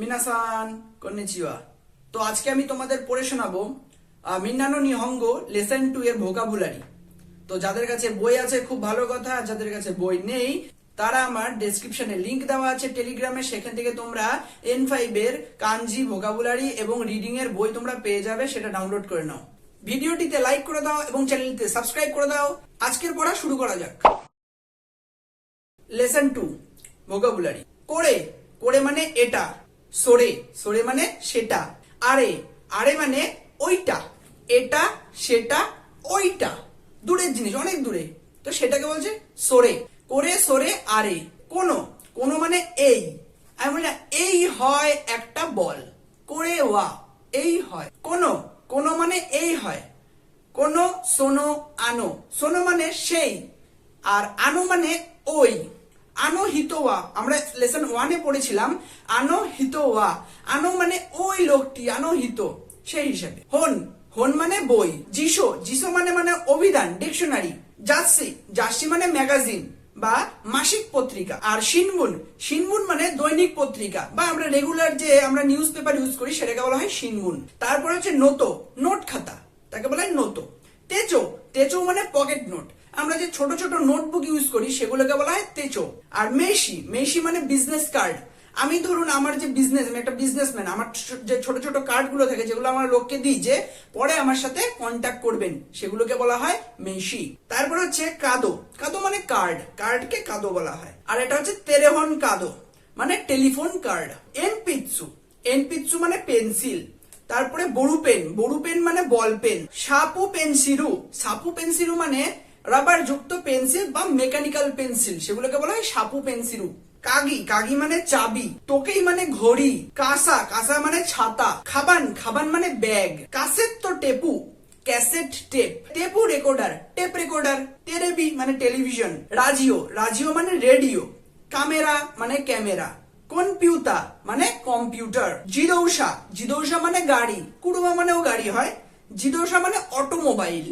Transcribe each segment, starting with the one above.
মিনাসান konnichiwa. তো আজকে আমি তোমাদের পড়ে শোনাবো Minna no Nihongo lesson two এর ভোকাবুলারি। তো যাদের কাছে বই আছে, খুব ভালো কথা যাদের কাছে বই নেই, তারা আমার ডেসক্রিপশনে লিংক দেওয়া আছে টেলিগ্রামে সেখান থেকে তোমরা এন ফাইভ এর কাঞ্জি ভোকাবুলারি এবং রিডিং এর বই তোমরা পেয়ে যাবে, সেটা ডাউনলোড করে নাও। ভিডিওটিতে লাইক করে দাও এবং চ্যানেলটিতে সাবস্ক্রাইব করে দাও। আজকের পড়া শুরু করা যাক। Lesson two, vocabulary. করে করে মানে এটা। সরে সরে মানে সেটা। আরে আরে মানে ওইটা। এটা, সেটা, ওইটা। দূরের জিনিস, অনেক দূরে। তো সেটাকে বলছে সরে। করে, সরে, আরে। কোন কোন মানে এই। আমি বলি এই হয় একটা বল। করে, ওয়া, এই হয়। কোন কোন মানে এই হয়। কোন, সোনো, আনো। সোনো মানে সেই। আর আনো মানে ওই। আনো হিতোয়া আমরা লেসন ওয়ানে পড়েছিলাম আনো হিতোয়া আনো মানে ওই লোকটি আনো হিত সেই হিসাবে। হন হন মানে বই। জিসো জিসো মানে মানে অভিধান, ডিকশনারি। জার্সি জার্সি মানে ম্যাগাজিন বা মাসিক পত্রিকা। আর সিনবুন সিনবুন মানে দৈনিক পত্রিকা। বা আমরা রেগুলার যে আমরা নিউজ পেপার ইউজ করি, সেটাকে বলা হয় সিনবুন তারপরে হচ্ছে নোতো। নোট খাতা তাকে বলা হয় নোতো তেচো তেচো মানে পকেট নোট আমরা যে ছোট ছোট নোটবুক ইউজ করি, সেগুলোকে বলা হয় তেচো। আর মেশি মেশি মানে বিজনেস কার্ড আমি ধরুন আমার যে বিজনেস একটা বিজনেসম্যান আমার যে ছোট ছোট কার্ডগুলো থাকে, যেগুলো আমার লোককে দিই যে পরে আমার সাথে কন্ট্যাক্ট করবেন, সেগুলোকে বলা হয় মেশি তারপর হচ্ছে কাদো। কাদো মানে কার্ড কার্ডকে কাদো বলা হয়। আর এটা হচ্ছে তেরেহন কাদো মানে টেলিফোন কার্ড এন পিৎসু। এন পিৎসু মানে পেন্সিল তারপরে বড়ু পেন। বড়ু পেন মানে বল পেন সাপু পেন্সিলু সাপু পেন্সিলু মানে রাবার যুক্ত পেন্সিল বা মেকানিক্যাল পেন্সিল সেগুলোকে বলা হয় সাপু পেন্সিলু কাগি কাগি মানে চাবি তোকেই মানে ঘড়ি, কাসা কাসা মানে ছাতা, খাবান খাবান মানে ব্যাগ। কাসেট তো টেপু ক্যাসেট টেপ টেপু রেকর্ডার টেপ রেকর্ডার টেরেবি মানে টেলিভিশন রাজিও রাজিও মানে রেডিও ক্যামেরা মানে ক্যামেরা কম্পিউটার মানে কম্পিউটার জিদৌসা জিদৌসা মানে গাড়ি। কুড়ুমা মানেও গাড়ি হয় জিদৌসা মানে অটোমোবাইল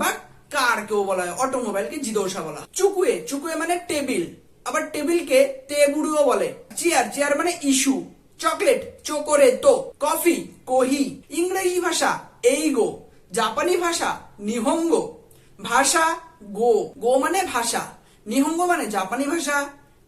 বা কার কেউ বলা হয়, অটোমোবাইলকে জিদৌসা বলা। চুকুয়ে চুকুয়ে মানে টেবিল। আবার টেবিলকে তেবুড়ুও বলে। চেয়ার চেয়ার মানে ইস্যু। চকলেট চোকরে তো কফি, কোহি। ইংরেজি ভাষা এইগো। জাপানি ভাষা নিহঙ্গ। ভাষা গো। গো মানে ভাষা। নিহঙ্গ মানে জাপানি ভাষা।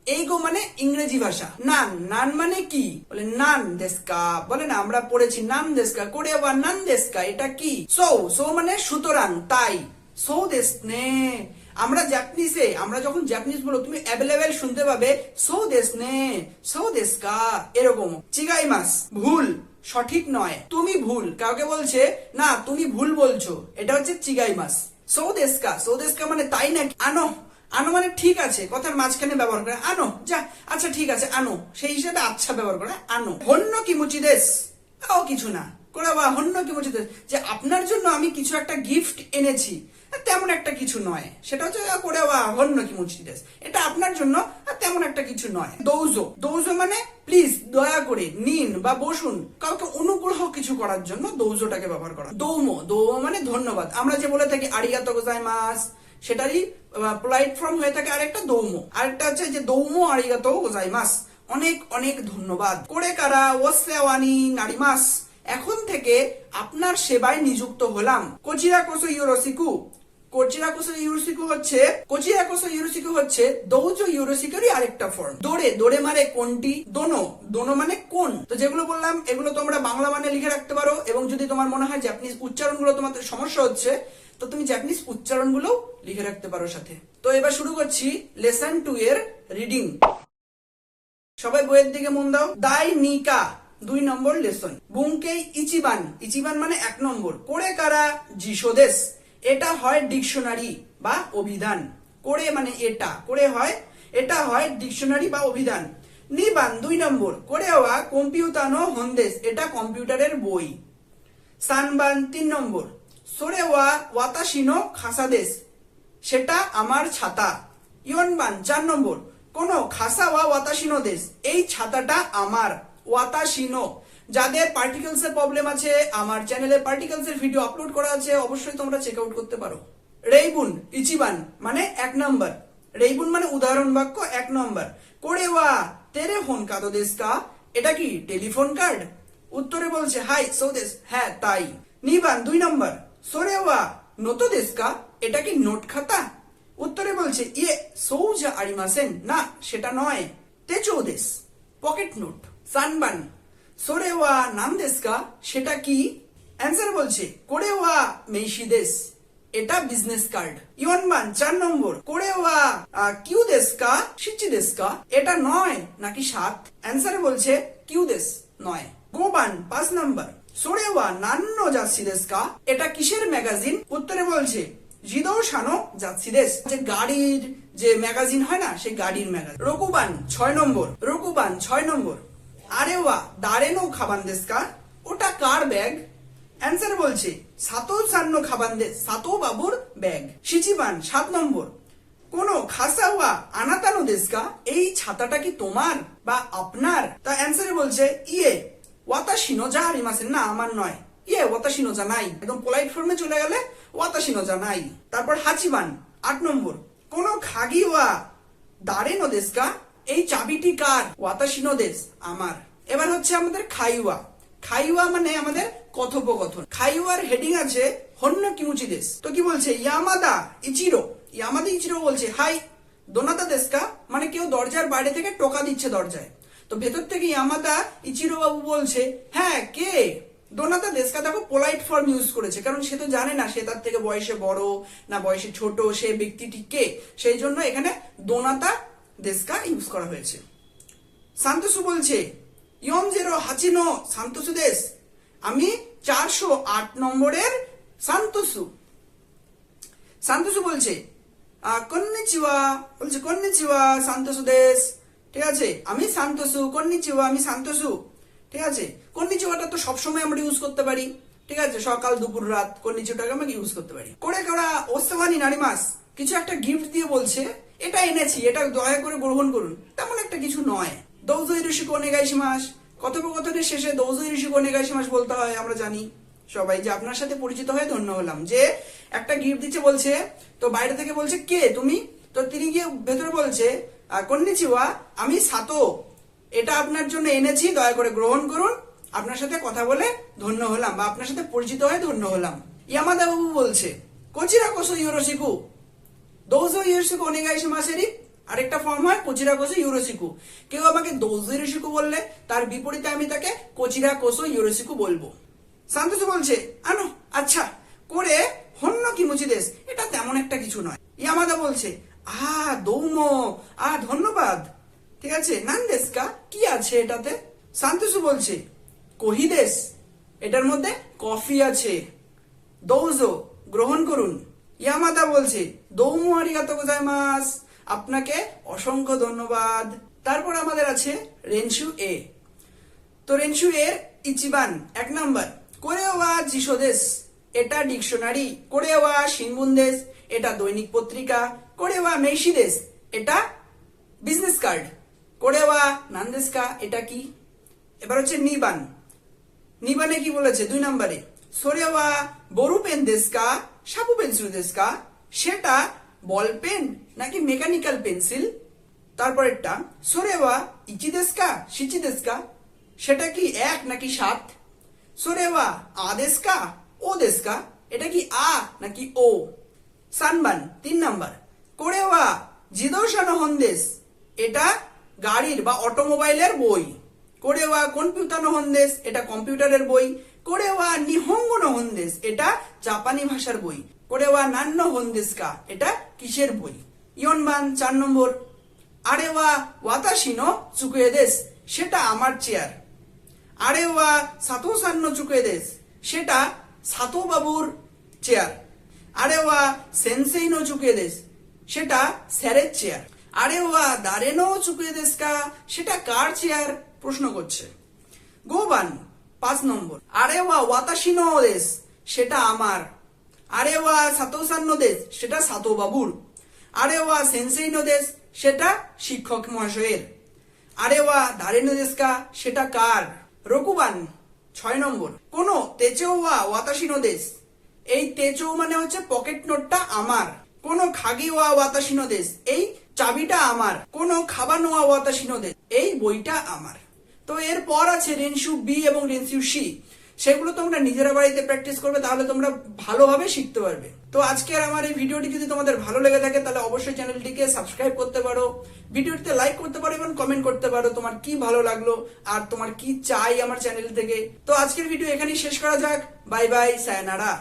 এইগো মানে ইংরেজি ভাষা। নান নান মানে কি? বলে, নান দেশকা। বলে না, আমরা পড়েছি নান দেশকা। করে আবার নান দেশকা, এটা কি? সো সো মানে সুতরাং, তাই। সো দেশ নে। আমরা জাপানিসে আমরা যখন জাপানিজ বলো, তুমি অ্যাভেলেবেল শুনতে পাবে সো দেশ নে। সো দেশকা এরকম। চিগাই মাস ভুল। সঠিক নয়। তুমি ভুল। কাউকে বলছে, না, তুমি ভুল বলছো। এটা হচ্ছে চিগাই মাস সো দেশকা সো দেশকা মানে তাই নাকি? আনো। আনো মানে ঠিক আছে। কথার মাঝখানে ব্যবহার করে আনো। যা আচ্ছা ঠিক আছে, আনো। সেই হিসাবে আচ্ছা ব্যবহার করে আনো। হন্য কি মুচি দেশ তাও কিছু না। করে বা হন্য কি দেশ যে আপনার জন্য আমি কিছু একটা গিফট এনেছি। তেমন একটা কিছু নয়। সেটা হচ্ছে করে বা হন্য কি মুচি দেশ এটা আপনার জন্য তেমন একটা কিছু নয়। দৌজো। দৌজো মানে প্লিজ দয়া করে, নিন বা বসুন। কাউকে অনুগ্রহ কিছু করার জন্য দৌজোটাকে ব্যবহার করা। দৌমো। দৌমো মানে ধন্যবাদ। আমরা যে বলে থাকি আরিগাতো গোজাইমাস সেটারই পোলাইট ফর্ম হয়ে থাকে আরেকটা দৌমো। আরেকটা হচ্ছে যে, দৌমো আরিগাতো গোজাইমাস অনেক অনেক ধন্যবাদ। করে কারা? ওয়াসেওয়ানি নারিমাস এখন থেকে আপনার সেবায় নিযুক্ত হলাম। কোচিরা কোসো ইউরোসিকু। কোচিরা কোসো ইউরোসিকু হচ্ছে কোচিরা কোসো ইউরোসিকু হচ্ছে দৌজো ইউরোসিকুরই আরেকটা ফর্ম দোড়ে দোড়ে মানে কোনটি? দোনো। দোনো মানে কোন? তো যেগুলো বললাম, এগুলো তোমরা বাংলা মানে লিখে রাখতে পারো এবং যদি তোমার মনে হয় জাপানিজ উচ্চারণগুলো তোমাদের সমস্যা হচ্ছে, তো তুমি জাপানিজ উচ্চারণগুলো লিখে রাখতে পারো সাথে। তো এবার শুরু করছি লেসন টু এর রিডিং সবাই বইয়ের দিকে মন দাও। দাই নিকা। দুই নম্বর লেসন। বুংকেই ইচিবান ইচিবান মানে এক নম্বর। করে কারা? জিসোদেশ এটা হয় ডিকশনারি বা অভিধান। করে মানে এটা। করে হয়, এটা হয় ডিকশনারি বা অভিধান। নিবান, দুই নম্বর। করে হওয়া কম্পিউটানো হন্দেশ এটা কম্পিউটারের বই। সানবান, তিন নম্বর। সরে ওয়া ওয়াতাশিনো খাসাদেশ সেটা আমার ছাতা। ইয়নবান, চার নম্বর। কোন খাসা ওয়া ওয়াতাশিনো দেশ। এই ছাতাটা আমার। ওয়াতাশিনো যাদের পার্টিকেলস এর প্রবলেম আছে, আমার চ্যানেলে পার্টিকেলস এর ভিডিও আপলোড করা আছে, অবশ্যই তোমরা চেক আউট করতে পারো। রেইবুন, ইচিবান মানে এক নম্বর রেইবুন মানে উদাহরণ বাক্য, এক নম্বর করে ওয়া তেরে হন কাদো দেশ কা? এটা কি টেলিফোন কার্ড উত্তরে বলছে, হাই সৌদেশ হ্যাঁ তাই। নিবান, দুই নম্বর সোরে ওয়া নত দেশকা এটা কি নোট খাতা? উত্তরে বলছে ইয়ে সৌজা আরিমাসেন। না, সেটা নয় তেচৌ দেশ, পকেট নোট। সানবান। সোরে ওয়া নাম দেশকা সেটা কি? অ্যান্সার বলছে করে ওয়া মেইশি দেশ এটা বিজনেস কার্ড ইয়নবান চার নম্বর। করে ওয়া কিউ দেশকা সিচি দেশকা এটা নয়, নাকি সাত? অ্যান্সারে বলছে, কিউ দেশ নয়। গোবান, পাঁচ নম্বর। সোরে ওয়া নান্ন যাচ্ছি দেশকা এটা কিসের ম্যাগাজিন? উত্তরে বলছে জিদৌ সানো যাচ্ছি দেশ যে গাড়ির যে ম্যাগাজিন হয় না, সেই গাড়ির ম্যাগাজিন। রকুবান ছয় নম্বর। রকুবান ছয় নম্বর। আরে ওয়া দাঁড়েনো খাবান দেশকা ওটা কার ব্যাগ? অ্যান্সার বলছে সাতো সান্ন খাবান দে, সাতো বাবুর ব্যাগ। সিচিবান সাত নম্বর। কোন খাসা খাসাওয়া আনাতানো দেশকা এই ছাতাটা কি তোমার বা আপনার? তা অ্যান্সারে বলছে ইয়ে ওয়াতাশিনো যা হারিমাসেন না, আমার নয়। ইয়ে ওয়াতাশিনো যা নাই একদম পোলাইট ফর্মে চলে গেলে ওয়াতাশিনো যা নাই তারপর হাচিবান, আট নম্বর। কোন খাগি খাগিওয়া দাঁড়েনো দেশকা এই চাবিটি কার? ওয়াতাশিনো দেশ আমার। এবার হচ্ছে আমাদের খাইওয়া। খাইওয়া মানে আমাদের কথোপকথন। খাইওয়ার হেডিং আছে হন্য কিমুচি দেশ তো কি বলছে? Yamada Ichiro. ইয়ামাদা ইচিরো বলছে, হাই দোনাতা দেশকা? মানে কেউ দরজার বাইরে থেকে টোকা দিচ্ছে দরজায়। তো ভেতর থেকে ইয়ামাদা ইচিরো বাবু বলছে হ্যাঁ কে? দোনাতা দেশকা দেখো পোলাইট ফর্ম ইউজ করেছে, কারণ সে তো জানে না সে তার থেকে বয়সে বড় না বয়সে ছোট, সে ব্যক্তিটি কে? সেই জন্য এখানে দোনাতা দেশকা ইউজ করা হয়েছে। সান্তোসু বলছে, ইয়ম জেরো হাচিনো সান্তোসু দেশ। আমি চারশো আট নম্বরের সান্তোসু। সান্তোসু বলছে কন্নিচিওয়া। বলছে, কন্নিচিওয়া, সান্তোসু দেশ। ঠিক আছে, আমি সান্তোসু, কন্নিচিওয়া, আমি সান্তোসু। ঠিক আছে, কন্নিচিওয়াটা তো সবসময় আমরা ইউজ করতে পারি। ঠিক আছে, সকাল, দুপুর, রাত কন্নিচিওটাকে আমরা ইউজ করতে পারি। করে করা ওস্তাবানি নারিমাস কিছু একটা গিফট দিয়ে বলছে এটা এনেছি, এটা দয়া করে গ্রহণ করুন। তেমন একটা কিছু নয়। দৌজই ঋষি কোনে গাইছি মাস কথোপকথনের শেষে দৌজই ঋষি কোনে গাইছি মাস বলতে হয়, আমরা জানি। সবাই যে আপনার সাথে পরিচিত হয়ে ধন্য হলাম। যে একটা গিফট দিচ্ছে বলছে, তো বাইরে থেকে বলছে, কে তুমি? তো তিনি গিয়ে ভেতরে বলছে কন্নিচিওয়া আমি সাতো। এটা আপনার জন্য এনেছি, দয়া করে গ্রহণ করুন। আপনার সাথে কথা বলে ধন্য হলাম বা আপনার সাথে পরিচিত হয়ে ধন্য হলাম। ইয়ামাদা বাবু বলছে কোচিরা কোসো ইউরোসিকু দৌজো ইউরোসিকু অনেগাইশি মাসেরই আরেকটা ফর্ম হয়, কোচিরা কোসো ইউরোসিকু কেউ আমাকে দৌজো ইউরোসিকু বললে, তার বিপরীতে আমি তাকে কোচিরা কোসো ইউরোসিকু বলব। সান্তোষ বলছে, আনো আচ্ছা করে হন্য কিমুচি দেশ এটা তেমন একটা কিছু নয়। ইয়ামাদা বলছে আ দৌমো আ ধন্যবাদ। ঠিক আছে নান দেশকা কি আছে এটাতে? সান্তোষু বলছে, কহিদেশ, এটার মধ্যে কফি আছে। দৌজো, গ্রহণ করুন। ইয়ামাদা বলছে, দৌমু, আরিগাতো গোজাইমাস। আপনাকে অসংখ্য ধন্যবাদ। তারপর আমাদের আছে রেনশু এ। তো রেনশু এর ইচিবান, এক নাম্বার, কোরেওয়া জিসোদেশ এটা ডিকশনারি। কোরেওয়া সিনবুন্দেশ এটা দৈনিক পত্রিকা। কোরেওয়া মেশিদেশ এটা বিজনেস কার্ড। কোরেওয়া নান্দেস্কা এটা কি? এবার হচ্ছে নিবান। নিবানে কি বলেছে? দুই নম্বরে, সোরেওয়া বড়ু পেন দেশকা সাপু পেন্সিল দেশকা সেটা বল পেন নাকি মেকানিক্যাল পেন্সিল তারপরেরটা সোরেওয়া ইচি দেশকা সিচি দেশকা সেটা কি এক নাকি সাত সোরেওয়া আ দেশকা ও দেশকা এটা কি আ নাকি ও সানবান তিন নাম্বার কোরেওয়া জিদোশানো হন্দেশ এটা গাড়ির বা অটোমোবাইলের বই কোরেওয়া কম্পিউটার হন্দেশ এটা কম্পিউটারের বই কোরেওয়া নিহঙ্গ হন্দেশ এটা জাপানি ভাষার বই কোরেওয়া নান্ন হন্দেশকা এটা কিসের বই ইয়নবান চার নম্বর আরেওয়া ওয়াতাশিনো চুকুয়েদেশ সেটা আমার চেয়ার আরেওয়া সাতো সান্ন চুকুয়েদেশ সেটা সাতো বাবুর চেয়ার আরেওয়া সেন্সেইনো চুকুয়েদেশ সেটা স্যারের চেয়ার আরেওয়া দারেনো চুকুয়েদেশ কা সেটা কার চেয়ার প্রশ্ন করছে গোবান পাঁচ নম্বর। আরেওয়া ওয়াতাশিনো দেশ, সেটা আমার। আরেওয়া সাতোসান্ন দেশ, সেটা সাতো বাবুর। আরেওয়া সেন্সেইনো দেশ, সেটা শিক্ষক মহাশয়ের। আরেওয়া দারেনো দেশকা সেটা কার? রকুবান ছয় নম্বর। কোন তেচৌয়া ওয়াতাশিনো দেশ, এই তেচৌ মানে হচ্ছে পকেট নোটটা আমার। কোন খাগিওয়া ওয়াতাশিনো দেশ, এই চাবিটা আমার। কোন খাবানোয়া ওয়াতাশিনো দেশ, এই বইটা আমার। তো এরপর আছে রেনসু বি এবং রেনসু সি। সেগুলো তোমরা নিজেরা বাড়িতে প্র্যাকটিস করবে, তাহলে তোমরা ভালোভাবে শিখতে পারবে। তো আজকের আমার এই ভিডিওটি যদি তোমাদের ভালো লেগে থাকে, তাহলে অবশ্যই চ্যানেলটিকে সাবস্ক্রাইব করতে পারো। ভিডিওটিতে লাইক করতে পারো এবং কমেন্ট করতে পারো তোমার কি ভালো লাগল আর তোমার কি চাই আমার চ্যানেল থেকে। তো আজকের ভিডিও এখানেই শেষ করা যাক। Bye bye sayonara